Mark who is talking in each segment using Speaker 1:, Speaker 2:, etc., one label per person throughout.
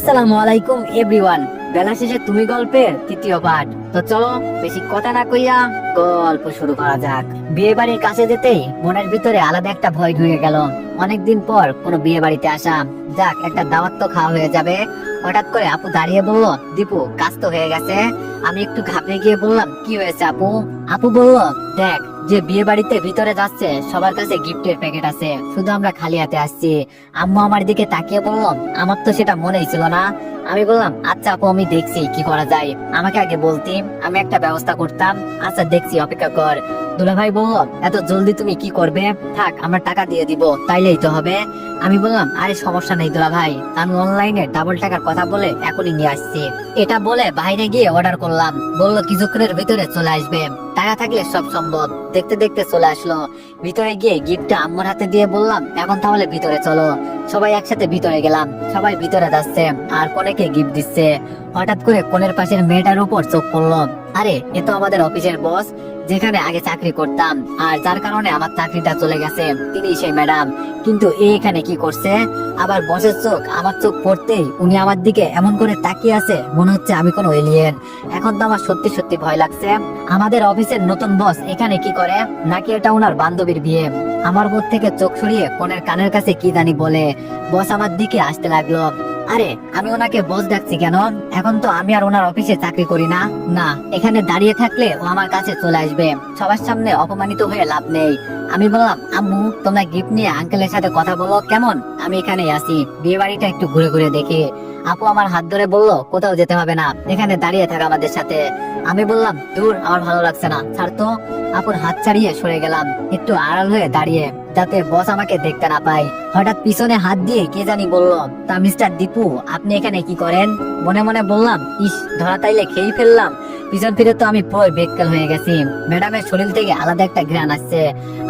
Speaker 1: আসসালামু আলাইকুম এভরিওয়ান বেলা শেষে তুমি গল্পের তৃতীয় পার্ট তো চলো, বেশি কথা না কইয়া গল্প শুরু করা যাক। বিয়ে বাড়ির কাছে যেতেই মনের ভিতরে আলাদা একটা ভয় ঢুকে গেল। অনেকদিন পর কোনো বিয়ে বাড়িতে আসা। যাক, একটা দাওয়াত তো খাওয়া হয়ে যাবে। হঠাৎ করে আপু দাঁড়িয়ে বলল, দীপু, কাজ তো হয়ে গেছে। আমি একটু ঘাবড়ে গিয়ে বললাম, কি হয়েছে আপু? আপু বলল দেখ, যে বিয়ে বাড়িতে ভিতরে যাচ্ছে, সবার কাছে গিফটের প্যাকেট আছে, শুধু আমরা খালি হাতে আসছি। আম্মু আমার দিকে তাকিয়ে বলল, আমার তো সেটা মনেই ছিল না। আমি বললাম আচ্ছা আপু, আমি দেখছি কি করা যায়। আমাকে আগে বলতি, আমি একটা ব্যবস্থা করতাম। আচ্ছা দেখছি, অপেক্ষা কর। দুলাভাই বলল, এত জলদি তুমি কি করবে? থাক, আমরা টাকা দিয়ে দিব, তাইলেই তো হবে। আমি বললাম, আরে সমস্যা নেই দুলা ভাই আমি অনলাইনে ডাবল টাকার কথা বলে এখনই নিয়ে আসছি। এটা বলে বাইরে গিয়ে অর্ডার করলাম। বলল, কিছুক্ষণের ভিতরে চলে আসবে। টাকা থাকলে সব সম্ভব। দেখতে দেখতে চলে আসলো। ভিতরে গিয়ে গিফটটা আম্মুর হাতে দিয়ে বললাম, এখন তাহলে ভিতরে চলো। সবাই একসাথে ভিতরে গেলাম। সবাই ভিতরে যাচ্ছে, আর কোনেকে গিফট দিচ্ছে। হঠাৎ করে কোনের পাশের মেয়েটার উপর চোখ পড়ল। আরে, এ তো আমাদের অফিসের বস। যেখানে আগে চাকরি করতাম, আর যার কারণে আমার চাকরিটা চলে গেছে, তিনি সেই ম্যাডাম। কিন্তু এখানে কি করছে? আবার বসের চোখ, আমার চোখ পড়তেই উনি আমার দিকে এমন করে তাকিয়ে আছে, মনে হচ্ছে আমি কোনো এলিয়েন এখন তো আমার সত্যি সত্যি ভয় লাগছে। আমাদের অফিসের নতুন বস এখানে কি করে? নাকি এটা ওনার বান্ধবীর বিয়ে? আমার বোধ থেকে চোখ সরিয়ে কোনের কানের কাছে কি জানি বলে, বস আমার দিকে আসতে লাগল। আরে, আমি ওনাকে বস ডাকছি কেন এখন তো আমি আর ওনার অফিসে চাকরি করি না। না, এখানে দাঁড়িয়ে থাকলে ও আমার কাছে চলে আসবে। সবার সামনে অপমানিত হয়ে লাভ নেই। আমি বললাম, আম্মু, তোমরা গিফট নিয়ে আঙ্কেলের সাথে কথা বলো, কেমন? আমি এখানে আসি। বিয়ে বাড়িটা একটু ঘুরে ঘুরে দেখি। আপু আমার হাত ধরে বলল, কোথাও যেতে হবে না, এখানে দাঁড়িয়ে থাকা আমাদের সাথে। আমি বললাম, দূর, আমার ভালো লাগছে না। ছাড় তো। আপুর হাত ছাড়িয়ে সরে গেলাম, একটু আড়াল হয়ে দাঁড়িয়ে, যাতে বস আমাকে দেখতে না পায়। হঠাৎ পিছনে হাত দিয়ে কে জানি বলল, তা মিস্টার দীপু, আপনি এখানে কি করেন? মনে মনে বললাম, ইস, ধরা তাইলে খেয়েই ফেললাম। পিছন ফিরে তো আমি পুরো বেকাল হয়ে গেছি। ম্যাডামের শরীর থেকে আলাদা একটা ঘ্রাণ আসছে,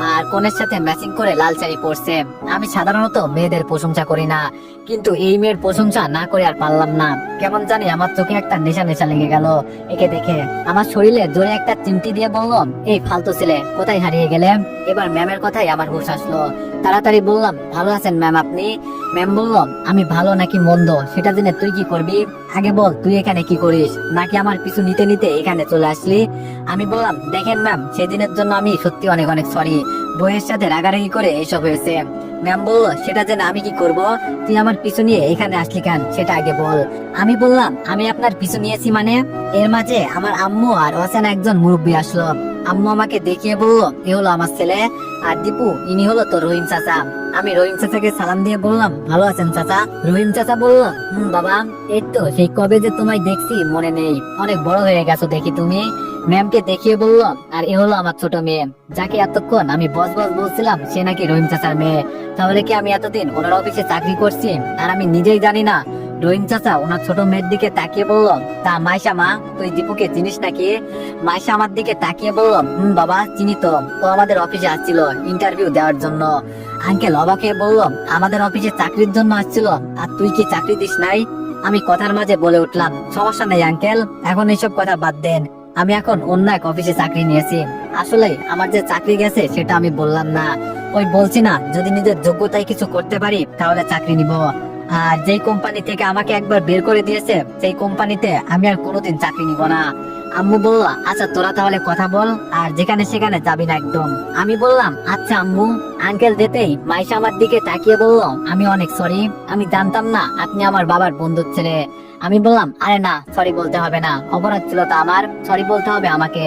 Speaker 1: আর কোনের সাথে ম্যাচিং করে লাল শাড়ি পরছে। আমি সাধারণত মেয়েদের প্রশংসা করি না, কিন্তু এই মেয়ের প্রশংসা না করে আর পারলাম না। কেমন জানি আমার চোখে একটা নেশা নেশা লেগে গেল। একে দেখে আমার শরীরে জোরে একটা চিমটি দিয়ে বললাম, এই ফালতু ছেলে, কোথায় হারিয়ে গেলে এবার ম্যামের কথাই আমার হুশ আসলো। তাড়াতাড়ি বললাম, ভালো আছেন ম্যাম আপনি? ম্যাম বললাম আমি ভালো নাকি মন্দ, সেটা জেনে তুই কি করবি? আগে বল, তুই এখানে কি করিস? নাকি আমার পিছু নিতে নিতে এখানে চলে আসলি? আমি বললাম, দেখেন ম্যাম, সেদিনের জন্য আমি সত্যি অনেক অনেক সরি বইয়ের সাথে রাগারাগি করে এইসব হয়েছে। ম্যাম বলল, সেটা যেন আমি কি করব? তুই আমার পিছু নিয়ে এখানে আসলি কেন? সেটা আগে বল। আমি বললাম, আমি আপনার পিছু নিয়েছি মানে? এর মাঝে আমার আম্মু আর অচেনা একজন মুরব্বী আসলো। আম্মু আমাকে দেখিয়ে বলল, এ হলো আমার ছেলে। আর দীপু, ইনি হলো তো রহিম চাচা। আমি রহিম চাচাকে সালাম দিয়ে বললাম, ভালো আছেন চাচা? রহিম চাচা বলল, হুম, বাবা, এই তো, সেই কবে যে তোমায় দেখছি মনে নেই। অনেক বড় হয়ে গেছো দেখি তুমি? ম্যামকে দেখিয়ে বলল, আর এ হলো আমার ছোট মেয়ে। যাকে এতক্ষণ আমি বস বস বলছিলাম, সে নাকি রহিম চাচার মেয়ে। তাহলে কি আমি এতদিন ওনার অফিসে চাকরি করছি? আর আমি নিজেই জানি না রহিম চাচা, ওনার ছোট মেয়ের দিকে তাকিয়ে বলল তা মাইশা মা, তুই দীপুকে চিনিস নাকি? মাইশা আমার দিকে তাকিয়ে বলল হুম বাবা, চিনি তো। ও আমাদের অফিসে আসছিল ইন্টারভিউ দেওয়ার জন্য। আঙ্কেল অবাকে বলল আমাদের অফিসে চাকরির জন্য আসছিল, আর তুই কি চাকরি দিস নাই? আমি কথার মাঝে বলে উঠলাম, সমস্যা নেই আঙ্কেল, এখন এইসব কথা বাদ দেন। আমি এখন অন্য এক অফিসে চাকরি নিয়েছি। আসলে আমার যে চাকরি গেছে, সেটা আমি বললাম না। ওই বলছি না, যদি নিজের যোগ্যতায় কিছু করতে পারি, তাহলে চাকরি নিব। আর যেই কোম্পানি থেকে আমাকে একবার বের করে দিয়েছে, সেই কোম্পানিতে আমি আর কোনোদিন চাকরি নিব না। আম্মু বলল আচ্ছা তোরা তাহলে কথা বল, আর যেখানে সেখানে যাবি না একদম। আমি বললাম আচ্ছা আম্মু। আঙ্কেল যেতেই মাইশা আমার দিকে তাকিয়ে বলল, আমি অনেক সরি আমি জানতাম না আপনি আমার বাবার বন্ধুর ছেলে। আমি বললাম, আরে না সরি বলতে হবে না। অপরাধ ছিল তো আমার সরি বলতে হবে আমাকে।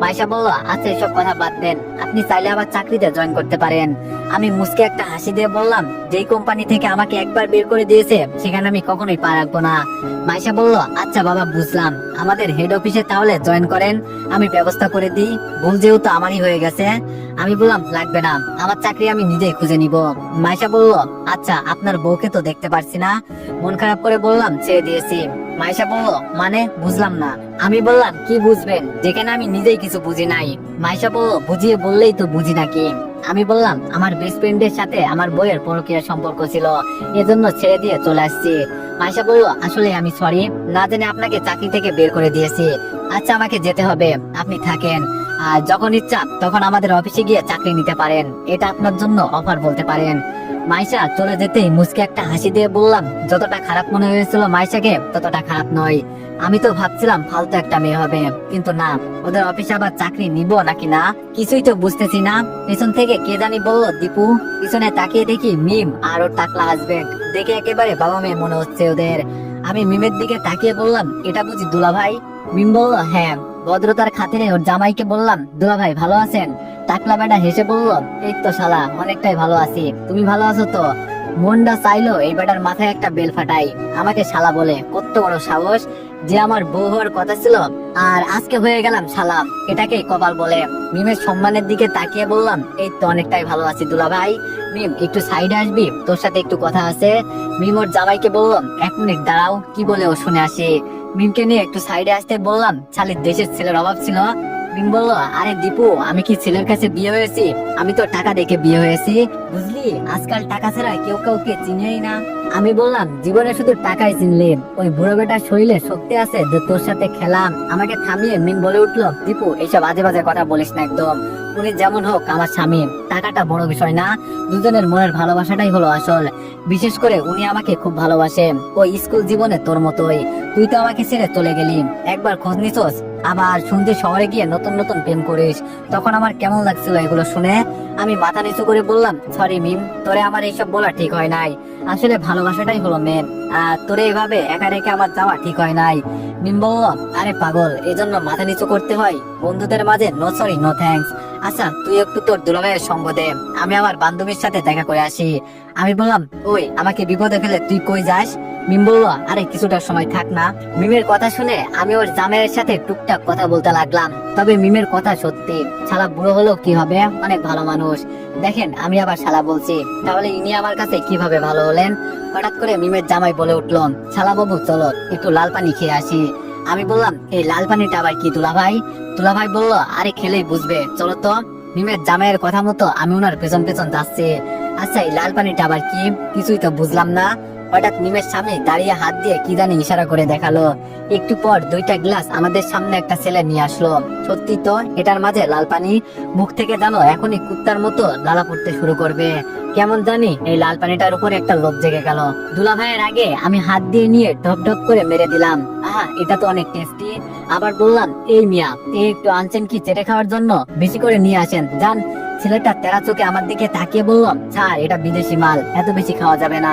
Speaker 1: মাইশা বলল আচ্ছা এসব কথা বাদ দেন। আপনি চাইলে আবার চাকরিতে জয়েন করতে পারেন। আমি মুসকে একটা হাসি দিয়ে বললাম, যেই কোম্পানি থেকে আমাকে একবার বের করে দিয়েছে, সেখানে আমি কখনোই পা রাখব না। মাইশা বলল আচ্ছা বাবা, বুঝলাম। আমাদের হেড অফিসে তাহলে জয়েন করেন। আমি ব্যবস্থা করে দিই। ভুল যেহেতু আমারই হয়ে গেছে, আমি বললাম, লাগবে না। আমার চাকরি আমি নিজেই খুঁজে নিব। মাইশা বলল আচ্ছা আপনার বউকে তো দেখতে পারছি না। মন খারাপ করে বললাম, ছেড়ে দিয়েছি। মাইশা বলল মানে বুঝলাম না। আমি বললাম, কি বুঝবেন? যেখানে আমি নিজেই কিছু বুঝি নাই। মাইশা বলল, বুঝিয়ে বললেই তো বুঝি নাকি? আমি বললাম, আমার বেস্ট ফ্রেন্ডের সাথে আমার বইয়ের প্রক্রিয়া সম্পর্ক ছিল। এজন্য ছেড়ে দিয়ে চলে আসছি। মাইশা বলল, আসলে আমি সরি না জেনে আপনাকে চাকরি থেকে বের করে দিয়েছি। আচ্ছা আমাকে যেতে হবে। আপনি থাকেন। আর যখন ইচ্ছা, তখন আমাদের অফিসে গিয়ে চাকরি নিতে পারেন। এটা আপনার জন্য অফার বলতে পারেন। মাইশা, চলে যেতেই মুসকে একটা হাসি দিয়ে বললাম, যতটা খারাপ মনে হয়েছিল মাইশাকে, ততটা খারাপ নয়। আমি তো ভাবছিলাম ফালতু একটা মেয়ে হবে। কিন্তু না, ওদের অফিসে আবার চাকরি নিব নাকি না? কিছুই তো বুঝতেছি না। পেছন থেকে কে জানি বলল, দীপু, পিছনে তাকিয়ে দেখি মিম আর ওর টাকলা হাজবেন্ড দেখে একেবারে বাবা মেয়ে মনে হচ্ছে ওদের। আমি মিমের দিকে তাকিয়ে বললাম, এটা বুঝি দুলা ভাই মিম বলল হ্যাঁ। ভদ্রতার খাতিরে ওর জামাইকে বললাম, দুলা ভাই, ভালো আছেন? টাকলা বেটা হেসে বলল, এই তো শালা, অনেকটাই ভালো আছি। তুমি ভালো আছো তো? মনটা চাইলো এই বেটার মাথায় একটা বেল ফাটাই। আমাকে শালা বলে, কত বড় সাহস যে আমার বউ হওয়ার কথা ছিল। আর আজকে হয়ে গেলাম শালা এটাকে কপাল বলে। মিমের সম্মানের দিকে তাকিয়ে বললাম, এই তো অনেকটাই ভালো আছি দুলা ভাই। মিম, একটু সাইডে আসবি? তোর সাথে একটু কথা আছে? মিম ওর জামাইকে বললাম এক মিনিট দাঁড়াও, কি বলে ও শুনে আসি। মিমকে নিয়ে একটু সাইডে আসতে বললাম। শালির দেশের ছেলের অভাব ছিল। মিম বলল, আরে দীপু, আমি কি ছেলের কাছে বিয়ে হয়েছি? আমি তো টাকা দেখে বিয়ে হয়েছি। বুঝলি? আজকাল টাকা ছাড়া কেউ কাউকে চিনেই না। আমি বললাম, জীবনে শুধু টাকাই চিনলি। ওই বুড়ো বেটার শরীরে শক্তি আছে যে তোর সাথে খেলাম। আমাকে থামিয়ে মিম বলে উঠল, দীপু, এইসব আজে বাজে কথা বলিস না একদম। উনি যেমন হোক, আমার স্বামী। টাকাটা বড় বিষয় না, দুজনের মনের ভালোবাসাটাই হলো আসল। বিশেষ করে উনি আমাকে খুব ভালোবাসে। ওই স্কুল জীবনে তোর মতোই। তুই তো আমাকে ছেড়ে চলে গেলি। একবার খোঁজ নিছোস? আবার শুনতে শহরে গিয়ে নতুন নতুন প্রেম করিস। তখন আমার কেমন লাগছিল এগুলো শুনে? আমি মাথা নিচু করে বললাম, সরি মিম, তোরে আমার এইসব বলা ঠিক হয় নাই। আসলে ভালোবাসাটাই হলো মেন আর তোরে এভাবে একা রেখে আমার যাওয়া ঠিক হয় নাই। মিম বলল, আরে পাগল, এজন্য মাথা নিচু করতে হয়। বন্ধুদের মাঝে নো সরি নো থ্যাঙ্কস আচ্ছা তুই একটু তোর দুলাভাইয়ের সঙ্গ দে। আমি আমার বান্ধবীর সাথে দেখা করে আসি। আমি বললাম, ওই, আমাকে বিপদে ফেলে তুই কই যাস? মিম বলল, আরে, কিছুটা সময় থাক না। মিমের কথা শুনে আমি ওর জামাইয়ের সাথে টুকটাক কথা বলতে লাগলাম। তবে মিমের কথা সত্যি, শালা বুড়ো হলেও কি হবে? অনেক ভালো মানুষ। দেখেন, আমি আবার শালা বলছি, তাহলে ইনি আমার কাছে কীভাবে ভালো হলেন? হঠাৎ করে মিমের জামাই বলে উঠল, শালা বাবু, চলো, একটু লাল পানি খেয়ে আসি। আমি বললাম, এই লাল পানিটা আবার কি দুলা ভাই দুলা ভাই বলল, আরে খেলেই বুঝবে। চলো তো নিমের জামাইয়ের কথা মতো আমি ওনার পেছন পেছন যাচ্ছি। আচ্ছা এই লাল পানিটা আবার কি? কিছুই তো বুঝলাম না। হঠাৎ মিমের সামনে দাঁড়িয়ে হাত দিয়ে কি জানি ইশারা করে দেখাল। একটু পর দুইটা গ্লাস আমাদের সামনে একটা ছেলে নিয়ে আসলো। সত্যি তো, এটার মাঝে লাল পানি মুখ থেকে জানো, এখনই কুত্তার মতো লালা পড়তে শুরু করবে। কেমন জানি এই লাল পানিটার উপরে একটা লোভ জেগে গেল। দুলা ভাইয়ের আগে আমি হাত দিয়ে নিয়ে ঢপ ঢপ করে মেরে দিলাম। আহা, এটা তো অনেক টেস্টি আবার বললাম, এই মিয়া এই একটু আনছেন কি চেটে খাওয়ার জন্য? বেশি করে নিয়ে আসেন। যান। ছেলেটা তেরা চোখে আমার দিকে তাকিয়ে বললাম ছাড়, এটা বিদেশি মাল, এত বেশি খাওয়া যাবে না।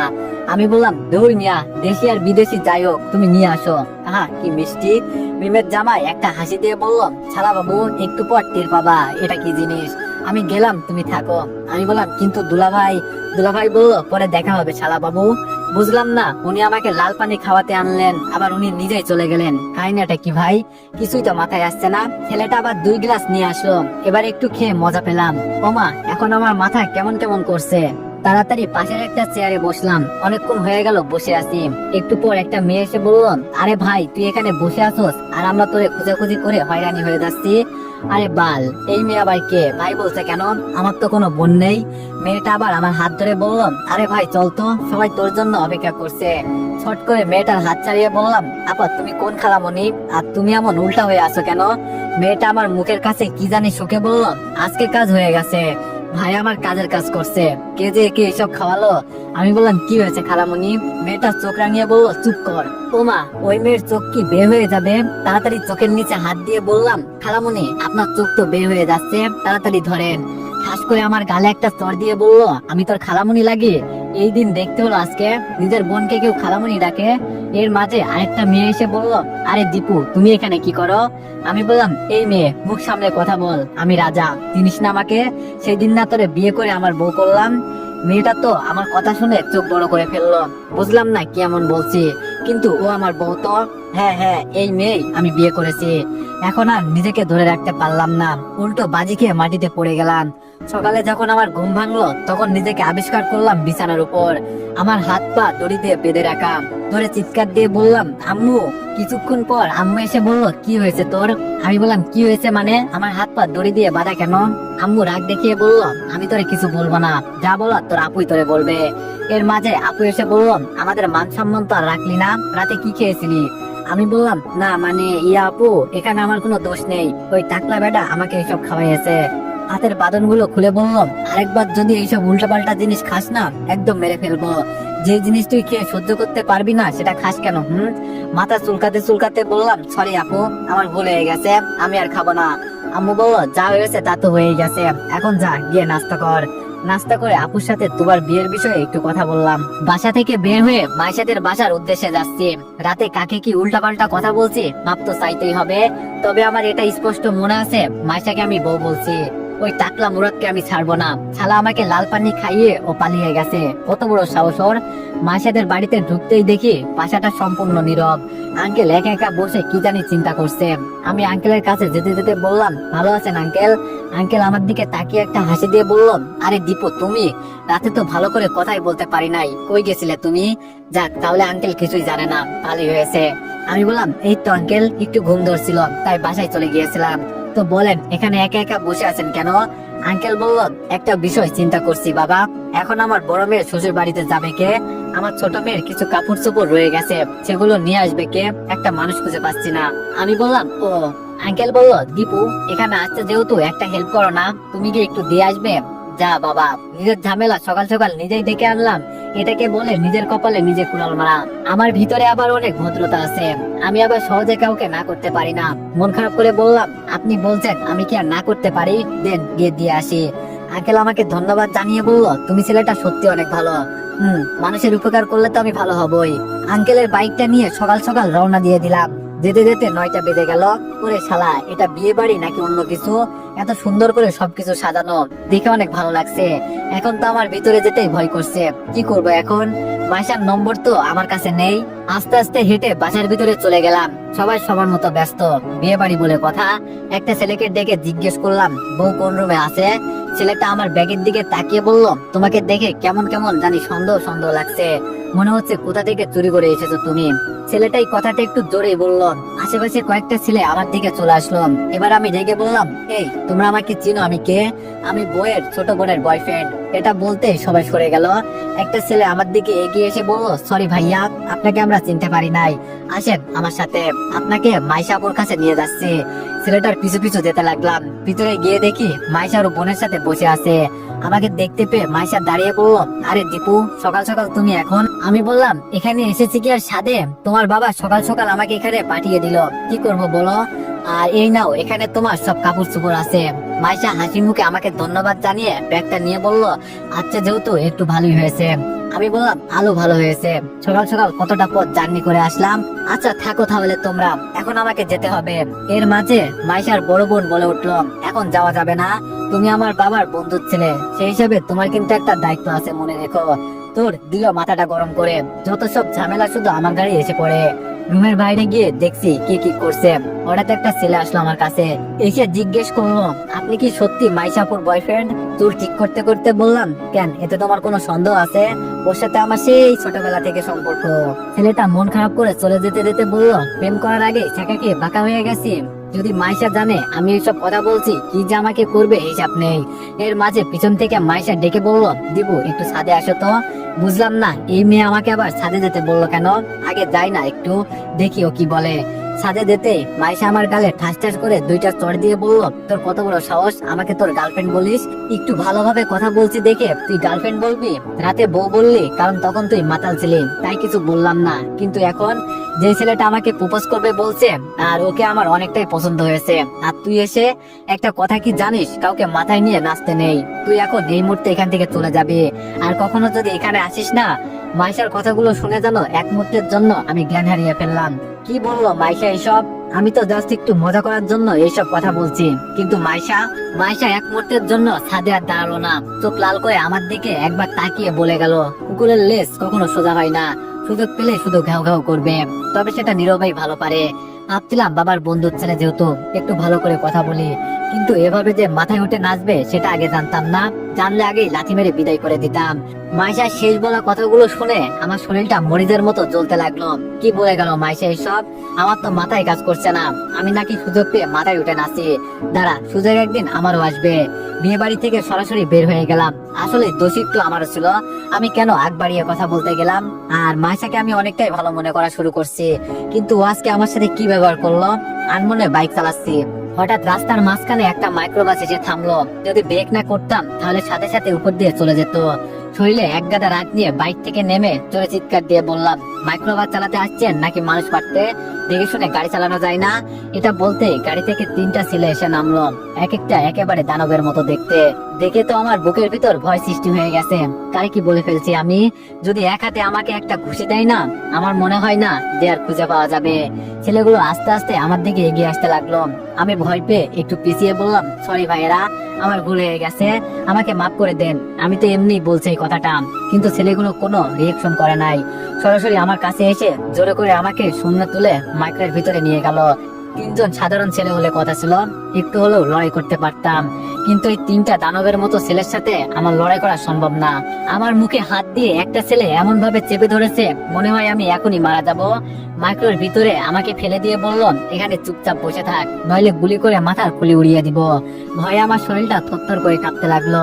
Speaker 1: আমি বললাম দৌড় মিয়া, দেশি আর বিদেশি যাই হোক, তুমি নিয়ে আসো। হ্যাঁ কি মিষ্টি। মিমের জামাই একটা হাসি দিয়ে বললাম ছাড়া বাবু, একটু পর টের পাবা, এটা কি জিনিস? আমি গেলাম, তুমি থাকো। আমি বললাম, কিন্তু দুলাভাই দুলাভাই বলল, পরে দেখা হবে শালা বাবু। বুঝলাম না, উনি আমাকে লাল পানি খাওয়াতে আনলেন, আবার উনি নিজেই চলে গেলেন। কাহিনীটা কি ভাই? কিছুই তো মাথায় আসছে না। ছেলেটা আবার দুই গ্লাস নিয়ে আসলো। এবার একটু খেয়ে মজা পেলাম। ওমা, এখন আমার মাথা কেমন কেমন করছে? তাড়াতাড়ি পাশের একটা চেয়ারে বসলাম। অনেকক্ষণ হয়ে গেল বসে আছি। একটু পর একটা মেয়ে এসে বলল, আরে ভাই, তুই এখানে বসে আছোস? আর আমরা তোরে খুঁজাখুঁজি করে হয়রানি হয়ে যাচ্ছি। আরে বাল, এই মেয়ে আবার কে? ভাই বলছে কেন? আমার তো কোনো বোন নেই। মেয়েটা আবার আমার হাত ধরে বললাম আরে ভাই, চল তো, সবাই তোর জন্য অপেক্ষা করছে। ছট করে মেয়েটার হাত ছাড়িয়ে বললাম, আপা, তুমি কোন খালামণি? আর তুমি এমন উল্টা হয়ে আছো কেন? মেয়েটা আমার মুখের কাছে কি জানি শোকে বললাম আজকে কাজ হয়ে গেছে। ভাই আমার কাজের কাজ করছে। কে যে কে এসব খাওয়ালো? আমি বললাম, কি হয়েছে খালামণি মেয়েটা চোখ রাঙিয়ে বলল, চুপ কর। ওমা ওই মেয়ের চোখ কি বের হয়ে যাবে? তাড়াতাড়ি চোখের নিচে হাত দিয়ে বললাম খালামণি আপনার চোখ তো বের হয়ে যাচ্ছে, তাড়াতাড়ি ধরেন। ঠাস করে আমার গালে একটা স্তর দিয়ে বলল, আমি তোর খালামণি লাগি? এই দিন দেখতে হলো আজকে, নিজের বোনকে কেউ খালামণি ডাকে? এর মাঝে আরেকটা মেয়ে এসে বলল, আরে দীপু, তুমি এখানে কি করো? আমি বললাম, এই মেয়ে, মুখ সামলে কথা বল, আমি রাজা, চিনিস না আমাকে? সেই দিন না তোরে বিয়ে করে আমার বউ করলাম। মেয়েটা তো আমার কথা শুনে চোখ বড় করে ফেলল। বুঝলাম না কি এমন বলছি, কিন্তু ও আমার বউ তো হ্যাঁ হ্যাঁ এই মেয়ে আমি বিয়ে করেছি। এখন আর নিজেকে ধরে রাখতে পারলাম না। উল্টো বাজি খেয়ে মাটিতে পড়ে গেলাম। সকালে যখন আমার ঘুম ভাঙলো, তখন নিজেকে আবিষ্কার করলাম বিছানার উপর। আমার হাত পা দড়িতে বেঁধে রাখা। ধরে চিৎকার দিয়ে বললাম, আম্মু। কিছুক্ষণ পর আম্মু এসে বলল, কি হয়েছে তোর? আমি বললাম, কি হয়েছে মানে? আমার হাত পা দড়ি দিয়ে বাঁধা কেন? আম্মু রাগ দেখিয়ে বলল, আমি তোরে কিছু বলব না। যা বলার তোর আপুই তোরে বলবে। এর মাঝে আপু এসে বলল, আমাদের মান সম্মান তো আর রাখলি না। রাতে কি খেয়েছিলি? আমি বললাম, না মানে ইয়া আপু, এখানে আমার কোনো দোষ নেই। ওই টাকলা বেটা আমাকে এইসব খাওয়াইছে হাতের বাদনগুলো খুলে বললাম, আরেকবার যদি এইসব উল্টাপাল্টা জিনিস খাস না, একদম মেরে ফেলব। যে জিনিস তুই খেয়ে সহ্য করতে পারবি না, সেটা খাস কেন, হুম? মাথা চুলকাতে চুলকাতে বললাম, সরি আপু, আমার ভুল হয়ে গেছে, আমি আর খাব না। আম্মু বলল, যা হয়েছে তা তো হয়ে গেছে, এখন যা, গিয়ে নাস্তা কর। নাস্তা করে আপুর সাথে তোমার বিয়ের বিষয়ে একটু কথা বললাম। বাসা থেকে বের হয়ে মাইশাদের বাসার উদ্দেশ্যে যাচ্ছি। রাতে কাকে কি উল্টাপাল্টা কথা বলছি, মাপ তো চাইতেই হবে। তবে আমার এটা স্পষ্ট মনে আছে, মাইশাকে আমি বউ বলছি। ওই টাকলা মুরাদকে আমি ছাড়বো না। শালা আমাকে লাল পানি খাইয়ে ও পালিয়ে গেছে। কত বড় সাহস ওর। মাইশাদের বাড়িতে ঢুকতেই দেখি বাসাটা সম্পূর্ণ নীরব। আঙ্কেল একা একা বসে কি জানি চিন্তা করছে। আমি আঙ্কেলের কাছে যেতে যেতে বললাম, ভালো আছেন আঙ্কেল? আঙ্কেল আমার দিকে তাকিয়ে একটা হাসি দিয়ে বললাম আরে দীপু, তুমি? রাতে তো ভালো করে কথাই বলতে পারি নাই। কই গেছিলে তুমি? যাক, তাহলে আঙ্কেল কিছুই জানে না। ভালোই হয়েছে। আমি বললাম, এই তো আঙ্কেল, একটু ঘুম ধরছিল, তাই বাসায় চলে গিয়েছিলাম। তো বলেন, এখানে একা একা বসে আছেন কেন? আঙ্কেল বলল, একটা বিষয় চিন্তা করছি, বাবা। এখন আমার বড় মেয়ের শ্বশুর বাড়িতে যাবে কে? আমার ছোট মেয়ের কিছু কাপড় চোপড় রয়ে গেছে, সেগুলো নিয়ে আসবে কে? একটা মানুষ খুঁজে পাচ্ছি না। আমি বললাম, ও, আঙ্কেল বলল, দীপু, এখানে আসতে যেহেতু একটা হেল্প করো না, তুমি কি একটু দিয়ে আসবে? যা বাবা, নিজের ঝামেলা সকাল সকাল নিজেই ডেকে আনলাম। এটাকে বলে নিজের কপালে নিজে কুড়াল মারা। আমার ভিতরে আবার অনেক ভদ্রতা আছে। আমি আবার সহজে কাউকে না করতে পারি না। মন খারাপ করে বললাম, আপনি বলছেন আমি কি আর না করতে পারি? দেন গিয়ে দিয়ে আসি। আঙ্কেল আমাকে ধন্যবাদ জানিয়ে বলল, তুমি ছেলেটা সত্যি অনেক ভালো। হুম, মানুষের উপকার করলে তো আমি ভালো হবই। আঙ্কেলের বাইকটা নিয়ে সকাল সকাল রওনা দিয়ে দিলাম। যেতে যেতে নয়টা বেজে গেল। ওরে শালা, এটা বিয়ে বাড়ি নাকি অন্য কিছু? এত সুন্দর করে সবকিছু সাজানো। দেখে অনেক ভালো লাগছে। এখন তো আমার ভিতরে যেতেই ভয় করছে। কি করব এখন? মাইশার নম্বর তো আমার কাছে নেই। আস্তে আস্তে হেঁটে বাসার ভিতরে চলে গেলাম। সবাই সবার মতো ব্যস্ত। বিয়ে বাড়ি বলে কথা। একটা ছেলেকে ডেকে জিজ্ঞেস করলাম, বউ কোন রুমে আছে? ছেলেটা আমার ব্যাগের দিকে তাকিয়ে বলল, তোমাকে দেখে কেমন কেমন জানি সন্দেহ সন্দেহ লাগছে। মনে হচ্ছে কোথা থেকে চুরি করে এসেছ তুমি? ছেলেটাই কথাটা একটু জোরে বলল। আশেপাশে কয়েকটা ছেলে আমার দিকে চলে আসলো। এবার আমি রেগে বললাম, এই, তোমরা আমাকে চিনো আমি কে? আমি বইয়ের ছোট বোনের বয়ফ্রেন্ড এটা বলতে সবাই সরে গেল। একটা ছেলে আমার দিকে এগিয়ে এসে বলল সরি ভাইয়া, আপনাকে আমরা চিনতে পারি নাই। আসেন আমার সাথে। আপনাকে মাইশাপুর কাছে নিয়ে যাচ্ছি। ছেলেটার পিছু পিছু যেতে লাগলাম। ভিতরে গিয়ে দেখি মাইশার বোনের সাথে বসে আছে। আমাকে দেখতে পেয়ে মাইশা দাঁড়িয়ে বলল, আরে দীপু, সকাল সকাল তুমি এখন? আমি বললাম, এখানে এসেছি কি আর সাদে তোমার বাবা সকাল সকাল আমাকে এখানে পাঠিয়ে দিল। কি করব বলো? আর এই নাও, এখানে তোমার সব কাপড় চোপড় আছে। মাইশা হাসি মুখে আমাকে ধন্যবাদ জানিয়ে ব্যাগটা নিয়ে বলল আচ্ছা যেহেতু একটু ভালোই হয়েছে। আমি বললাম আলো ভালো হয়েছে। সকাল সকাল কতটা পথ জার্নি করে আসলাম? আচ্ছা থাকো তাহলে তোমরা, এখন আমাকে যেতে হবে। এর মাঝে মাইশার বড় বোন বলে উঠল, এখন যাওয়া যাবে না। তুমি আমার বাবার বন্ধু ছেলে। সেই হিসাবে তোমার কিন্তু একটা দায়িত্ব আছে, মনে রেখো। তোর দিল মাথাটা গরম করে। যত সব ঝামেলা শুধু আমার গাড়ি এসে পড়ে। রুমের বাইরে গিয়ে দেখছি কি কি করছে। হঠাৎ একটা ছেলে আসলো আমার কাছে। এসে জিজ্ঞেস করল, আপনি কি সত্যি মাইশাপুর বয়ফ্রেন্ড তোর ঠিক করতে করতে বললাম, কেন? এতে তোমার কোনো সন্দেহ আছে? ওর সাথে আমার সেই ছোটবেলা থেকে সম্পর্ক। ছেলেটা মন খারাপ করে চলে যেতে যেতে বলল, প্রেম করার আগে ছেঁকাকে বাঁকা হয়ে গেছি। যদি মাইশা জানে, আমি এইসব কথা বলছি, কি যে আমাকে করবে, হিসাব নেই। এর মাঝে পিছন থেকে মাইশা ডেকে বলল, দিবু, একটু ছাদে আসো তো। বুঝলাম না, এই মেয়ে আমাকে আবার ছাদে যেতে বলল কেন? আগে যাই না একটু, দেখি ও কি বলে। ছাদে যেতে মাইশা আমার গালে ঠাস ঠাস করে দুইটা চড় দিয়ে বলল, তোর কত বড় সাহস, আমাকে তোর গার্লফ্রেন্ড বলিস? একটু ভালোভাবে কথা বলছি দেখে তুই গার্লফ্রেন্ড বলবি? রাতে বউ বললি, কারণ তখন তুই মাতাল ছিলি, তাই কিছু বললাম না। কিন্তু এখন যে ছেলেটা আমাকে প্রপোজ করবে বলছে, আর ওকে আমার অনেকটাই পছন্দ হয়েছে। আর তুই এসে একটা কথা কি জানিস? কাউকে মাথায় নিয়ে নাচতে নেই। তুই এখন এই মুহূর্তে এখান থেকে চলে যাবি। আর কখনো যদি এখানে আসিস না, মাইশার কথাগুলো শুনে জানো এক মুহূর্তের জন্য আমি জ্ঞান হারিয়ে ফেললাম। কি বলল মাইশা এসব? আমি তো জাস্ট একটু মজা করার জন্য এইসব কথা বলছি। কিন্তু মাইশা মাইশা এক মুহূর্তের জন্য ছাদে আর দাঁড়াল না। চোখ লাল করে আমার দিকে একবার তাকিয়ে বলে গেল, কুকুরের লেজ কখনো সোজা হয় না। সুযোগ পেলে শুধু ঘাও ঘাও করবে। তবে সেটা নীরবেই ভালো পারে। ভাবছিলাম বাবার বন্ধু ছেলে যেহেতু, একটু ভালো করে কথা বলি। কিন্তু এভাবে যে মাথায় উঠে নাচবে, সেটা আগে জানতাম না। জানলে আগেই লাথি মেরে বিদায় করে দিতাম। মাইশা শেষ বলা কথাগুলো শুনে আমার শরীরটা মরিদের মতো জ্বলতে লাগল। কি বলে গেল মাইশা এসব? আমার তো মাথায় কাজ করছে না। আমি নাকি সুযোগ পেয়ে মাথায় উঠে নাচি দাঁড়া, সুযোগ একদিন আমারও আসবে। বিয়ে বাড়ি থেকে সরাসরি বের হয়ে গেলাম। আসলে দোষী তো আমারও ছিল। আমি কেন আগ বাড়িয়ে কথা বলতে গেলাম? আর মাইশাকে আমি অনেকটাই ভালো মনে করা শুরু করছি। কিন্তু ও আজকে আমার সাথে কি ব্যবহার করল? আনমনে বাইক চালাচ্ছি। হঠাৎ রাস্তার মাঝখানে একটা মাইক্রোবাস এসে থামলো। যদি ব্রেক না করতাম, তাহলে সাথে সাথে উপর দিয়ে চলে যেত। শরীরে এক গাদা রাত নিয়ে বাইক থেকে নেমে চলে চিৎকার দিয়ে বললাম মাইক্রোবাস চালাতে আসছেন নাকি মানুষ পাঠতে দেখে শুনে গাড়ি চালানো যায় না। এটা বলতে গাড়ি থেকে তিনটা ছেলে এসে নামলো। এক একটা একেবারে দানবের মতো দেখতে। দেখে তো আমার বুকের ভিতর ভয় সৃষ্টি হয়ে গেছে। কারে কি বলে ফেলছি আমি? যদি এক হাতে আমাকে একটা ঘুষি দেয় না, আমার মনে হয় না যে আর খুঁজে পাওয়া যাবে। ছেলেগুলো আস্তে আস্তে আমার দিকে এগিয়ে আসতে লাগল। আমি ভয় পেয়ে একটু পিছিয়ে বললাম, সরি ভাইয়েরা, আমার ভুল হয়ে গেছে। আমাকে মাফ করে দেন। আমি তো এমনি বলছি কথাটা। কিন্তু ছেলেগুলো কোনো রিয়েকশন করে নাই। সরাসরি আমার কাছে এসে জোরে করে আমাকে শূন্য তুলে মাইক্রোর ভিতরে নিয়ে গেল। তিনজন সাধারণ ছেলে হলে কথা ছিল, একটু হলেও লড়াই করতে পারতাম। কিন্তু এই তিনটা দানবের মতো ছেলের সাথে আমার লড়াই করা সম্ভব না। আমার মুখে হাত দিয়ে একটা ছেলে এমন ভাবে চেপে ধরেছে, মনে হয় আমি এখনই মারা যাব। মাইক্রোর ভিতরে আমাকে ফেলে দিয়ে বলল, এখানে চুপচাপ বসে থাক, নইলে গুলি করে মাথার খুলি উড়িয়ে দিব। ভয়ে আমার শরীরটা থরথর করে কাঁপতে লাগল।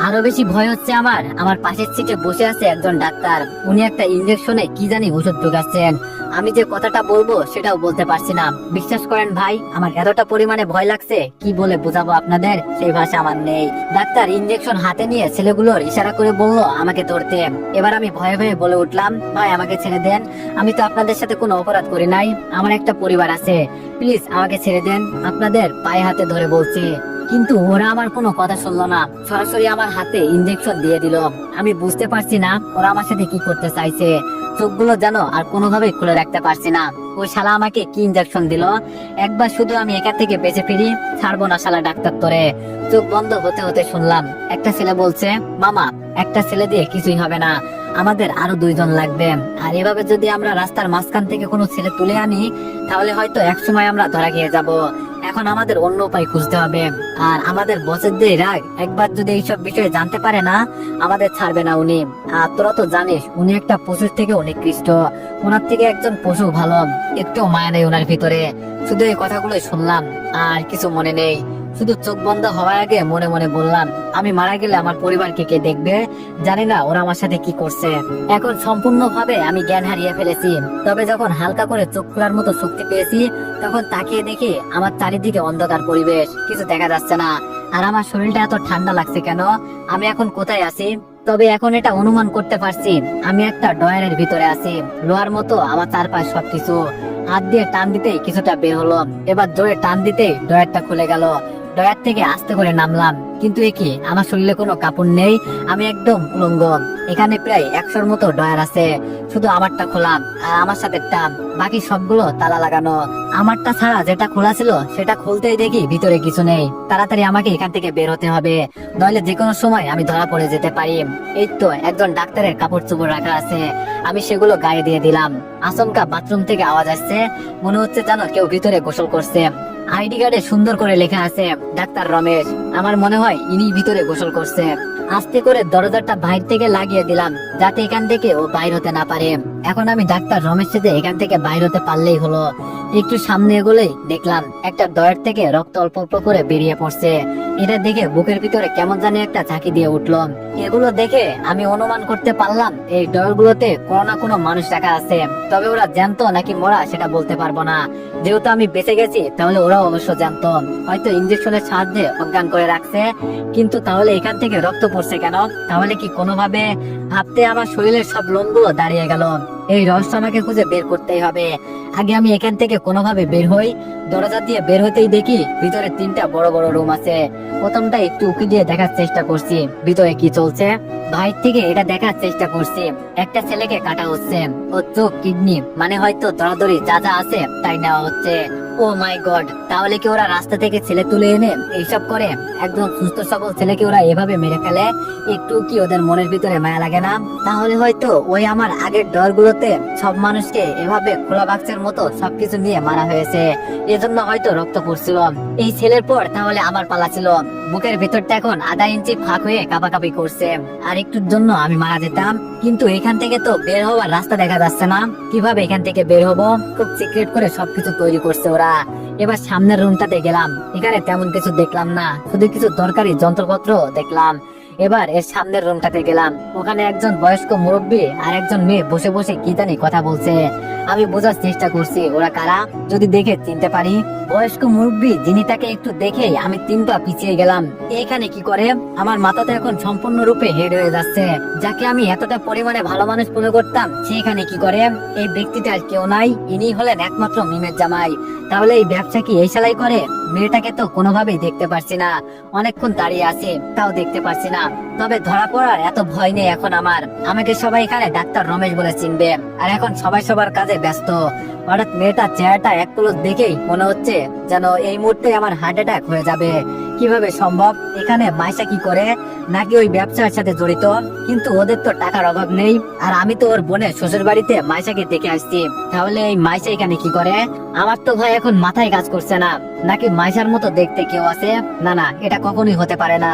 Speaker 1: আরও বেশি ভয় হচ্ছে আমার। আমার পাশের সিটে বসে আছে একজন ডাক্তার। উনি একটা ইঞ্জেকশনে কি জানি ওষুধ ঢুকাচ্ছেন। আমি যে কথাটা বলব সেটাও বলতে পারছি না। বিশ্বাস করেন ভাই, আমার এতটা পরিমাণে ভয় লাগছে। কি বলে বোঝাবো আপনাদের? সেই ভাষা আমার নেই। ডাক্তার ইঞ্জেকশন হাতে নিয়ে ছেলেগুলোর ইশারা করে বলল, আমাকে ধরতে। এবার আমি ভয়ে ভয়ে বলে উঠলাম, ভাই, আমাকে ছেড়ে দেন। আমি তো আপনাদের সাথে কোনো অপরাধ করি নাই। আমার একটা পরিবার আছে। প্লিজ আমাকে ছেড়ে দেন। আপনাদের পায়ে হাতে ধরে বলছি। কিন্তু ওরা আমার কোনো কথা শুনলো না। সরাসরি আমার হাতে ইঞ্জেকশন দিয়ে দিল। আমি বুঝতে পারছি না ওরা আমার সাথে কি করতে চাইছে। চোখগুলো যেন আর কোনোভাবে খুলে রাখতে পারছি না। ওই শালা আমাকে কি ইঞ্জেকশন দিল? একবার শুধু আমি একা থেকে বেঁচে ফিরি, ছাড়বো না শালা ডাক্তার তোরে। চোখ বন্ধ হতে হতে শুনলাম, একটা ছেলে বলছে, মামা, একটা ছেলে দিয়ে কিছুই হবে না। আমাদের আরও দুইজন লাগবে। আর এভাবে যদি আমরা রাস্তার মাঝখান থেকে কোনো ছেলে তুলে আনি, তাহলে হয়তো এক সময় আমরা ধরা গিয়ে যাব। এখন আমাদের অন্য উপায় খুঁজতে হবে। আর আমাদের বসের যে রাগ একবার যদি এইসব বিষয়ে জানতে পারে না, আমাদের ছাড়বে না উনি। আর তোরা তো জানিস, উনি একটা পশুর থেকে অনেক কৃষ্ট ওনার থেকে একজন পশু ভালো, একটু মায়া নেই ওনার ভিতরে। শুধু এই কথাগুলোই শুনলাম, আর কিছু মনে নেই। শুধু চোখ বন্ধ হওয়ার আগে মনে মনে বললাম, আমি মারা গেলে আমার পরিবারকে কে কে দেখবে? জানি না ওরা আমার সাথে কি করছে। এখন সম্পূর্ণভাবে আমি জ্ঞান হারিয়ে ফেলেছি, তবে যখন হালকা করে চোখ খোলার মতো শক্তি পেয়েছি, তখন তাকিয়ে দেখি আমার চারিদিকে অন্ধকার পরিবেশ, কিছু দেখা যাচ্ছে না। আর আমার শরীরটা এত ঠান্ডা লাগছে কেন? আমি এখন কোথায় আছি? তবে এখন এটা অনুমান করতে পারছি, আমি একটা ডয়ারের ভিতরে আছি, লোহার মতো আমার চারপাশ সবকিছু। হাত দিয়ে টান দিতেই কিছুটা বের হলো, এবার জোরে টান দিতেই ডয়ারটা খুলে গেল। ডয়ার থেকে আস্তে করে নামলাম। কিন্তু এ কি? আমার শরীরে কোনো কাপড় নেই, আমি একদম উলঙ্গ। এখানে প্রায় একশোর মতো ডয়ার আছে। শুধু আমারটা খোলা আর আমার সাথে টান। বাকি সবগুলো তালা লাগানো। আমারটা ছাড়া যেটা খোলা ছিল, সেটা খুলতেই দেখি ভিতরে কিছু নেই। তাড়াতাড়ি আমাকে এখান থেকে বের হতে হবে। নইলে যে কোনো সময় আমি ধরা পড়ে যেতে পারি। এই তো একজন ডাক্তারের কাপড় চোপড় রাখা আছে। আমি সেগুলো গায়ে দিয়ে দিলাম। আচমকা বাথরুম থেকে আওয়াজ আসছে। মনে হচ্ছে জানো কেউ ভিতরে গোসল করছে। আইডি কার্ডে সুন্দর করে লেখা আছে, ডাক্তার রমেশ। আমার মনে হয় ইনি ভিতরে গোসল করছে। আস্তে করে দরজাটা বাইর থেকে লাগিয়ে দিলাম, যাতে এখান থেকে ও বাইর হতে না পারে। এখন আমি ডাক্তার রমেশ সাথে এখান থেকে বাইর হতে পারলেই হলো। একটু সামনে এগোলেই দেখলাম একটা দয়ের থেকে রক্ত অল্প অল্প করে বেরিয়ে পড়ছে। এটা দেখে বুকের ভিতরে কেমন জানি একটা ঝাঁকি দিয়ে উঠল। এগুলো দেখে আমি অনুমান করতে পারলাম, এই ডয়রগুলোতে কোনো না কোনো মানুষ রাখা আছে। তবে ওরা জানতো নাকি মরা সেটা বলতে পারব না। যেহেতু আমি বেঁচে গেছি, তাহলে ওরাও অবশ্য জানতো হয়তো ইঞ্জেকশনের সাহায্যে অজ্ঞান করে রাখছে। কিন্তু তাহলে এখান থেকে রক্ত পড়ছে কেন? তাহলে কি কোনোভাবে ভাবতে আমার শরীরের সব লোমগুলো দাঁড়িয়ে গেল? এই রহস্য আমাকে খুঁজে বের করতেই হবে। আগে আমি এখান থেকে কোনোভাবে বের হই, দরজা দিয়ে বের হতেই দেখি ভিতরে তিনটা বড় বড় রুম আছে। প্রথমটা একটু উকি দিয়ে দেখার চেষ্টা করছি, ভিতরে কি চলছে? বাইর থেকে এটা দেখার চেষ্টা করছি, একটা ছেলেকে কাটা হচ্ছে। ও চোখ কিডনি মানে হয়তো দরাদরি যা যা আছে তাই নেওয়া হচ্ছে। ও মাই গড, তাহলে কি ওরা রাস্তা থেকে ছেলে তুলে এনে এইসব করে? একদম সুস্থ সবল ছেলেকে ওরা এভাবে মেরে ফেলে? একটু কি ওদের মনের ভিতরে মায়া লাগে না? তাহলে হয়তো ওই আমার আগের ডরগুলোতে সব মানুষকে এভাবে খোলা বাক্সের মতো সবকিছু নিয়ে মারা হয়েছে। এজন্য হয়তো রক্ত পড়ছিল। এই ছেলের পর তাহলে আমার পালা ছিল। বুকের ভেতরটা এখন আধা ইঞ্চি ফাঁক হয়ে কাঁপাকাঁপি করছে। আর একটুর জন্য আমি মারা যেতাম। কিন্তু এখান থেকে তো বের হওয়ার রাস্তা দেখা যাচ্ছে না। কীভাবে এখান থেকে বের হব? খুব সিক্রেট করে সবকিছু তৈরি করছে ওরা। এবার সামনের রুমটাতে গেলাম। এখানে তেমন কিছু দেখলাম না, শুধু কিছু দরকারি যন্ত্রপত্র দেখলাম। এবার এর সামনের রুমটাতে গেলাম। ওখানে একজন বয়স্ক মুরব্বী আর একজন মেয়ে বসে বসে কি জানি কথা বলছে। আমি বোঝার চেষ্টা করছি, ওরা কারা? যদি দেখে চিনতে পারি। বয়স্ক মুরব্বী, যিনি তাকে একটু দেখে আমি তিন পা পিছিয়ে গেলাম। এখানে কি করে? আমার মাথাতে এখন সম্পূর্ণরূপে হেড হয়ে যাচ্ছে। যাকে আমি এতটা পরিমাণে ভালো মানুষ মনে করতাম সেখানে কি করে? এই ব্যক্তিটা কেউ নাই, ইনি হলেন একমাত্র মিমের জামাই। তাহলে এই ব্যবসা কি এই সেলাই করে? মেয়েটাকে তো কোনোভাবেই দেখতে পারছি না। অনেকক্ষণ দাঁড়িয়ে আছে, তাও দেখতে পারছি না। তবে ধরা পড়ার এত ভয় নেই এখন আমার। আমাকে সবাই এখানে ডাক্তার রমেশ বলে চিনবে। আর এখন সবাই সবার কাজে ব্যস্ত। হঠাৎ মেয়েটার চেহারাটা এক পলক দেখেই মনে হচ্ছে যেন এই মুহূর্তে আমার হার্ট অ্যাটাক হয়ে যাবে। কীভাবে সম্ভব? এখানে মাইশা কি করে? নাকি ওই ব্যবসার সাথে জড়িত? কিন্তু ওদের তো টাকার অভাব নেই। আর আমি তো ওর বোনের শ্বশুর বাড়িতে মাইশাকে দেখে আসছি। তাহলে এই মাইশা এখানে কি করে? আমার তো ভাই এখন মাথায় কাজ করছে না। নাকি মাইশার মতো দেখতে কেউ আছে? না না, এটা কখনোই হতে পারে না।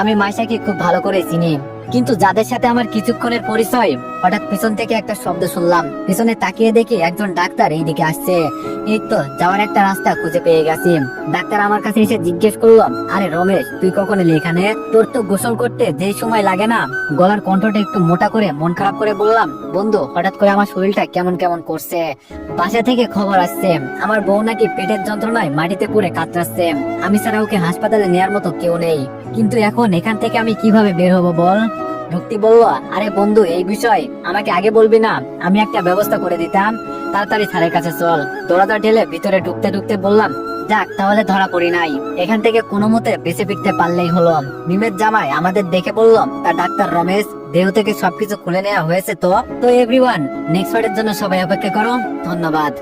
Speaker 1: আমি মাইশাকে খুব ভালো করে চিনি। কিন্তু যাদের সাথে আমার কিছুক্ষণের পরিচয়, হঠাৎ পিছন থেকে একটা শব্দ শুনলাম। পিছনে তাকিয়ে দেখি একজন ডাক্তার এইদিকে আসছে। এই তো, যাওয়ার একটা রাস্তা খুঁজে পেয়ে গেছি। ডাক্তার আমার কাছে এসে জিজ্ঞেস করলাম আরে রমেশ, তুই কখন এলি এখানে? তোর তো গোসল করতে যে সময় লাগে না। গলার কণ্ঠটা একটু মোটা করে, মন খারাপ করে বললাম, বন্ধু, হঠাৎ করে আমার শরীরটা কেমন কেমন করছে? বাসা থেকে খবর আসছে, আমার বউ নাকি পেটের যন্ত্রণায় মাটিতে পড়ে কাতরাচ্ছে। আমি ছাড়া ওকে হাসপাতালে নেয়ার মতো কেউ নেই। কিন্তু এখন এখান থেকে আমি কীভাবে বের হব বল? ভক্তি বলল আরে বন্ধু, এই বিষয় আমাকে আগে বলবি না। আমি একটা ব্যবস্থা করে দিতাম। তাড়াতাড়ি স্যারের কাছে চল। দৌড়াদৌড় ঢেলে ভিতরে ঢুকতে ঢুকতে বললাম, যাক, তাহলে ধরা পড়ি নাই। এখান থেকে কোনো মতে বেঁচে ফিরতে পারলেই হলো। মিমের জামাই আমাদের দেখে বললাম তার ডাক্তার রমেশ, দেহ থেকে সবকিছু খুলে নেওয়া হয়েছে তো? তো এভরিওয়ান নেক্সট পার্টের জন্য সবাই অপেক্ষা করো। ধন্যবাদ।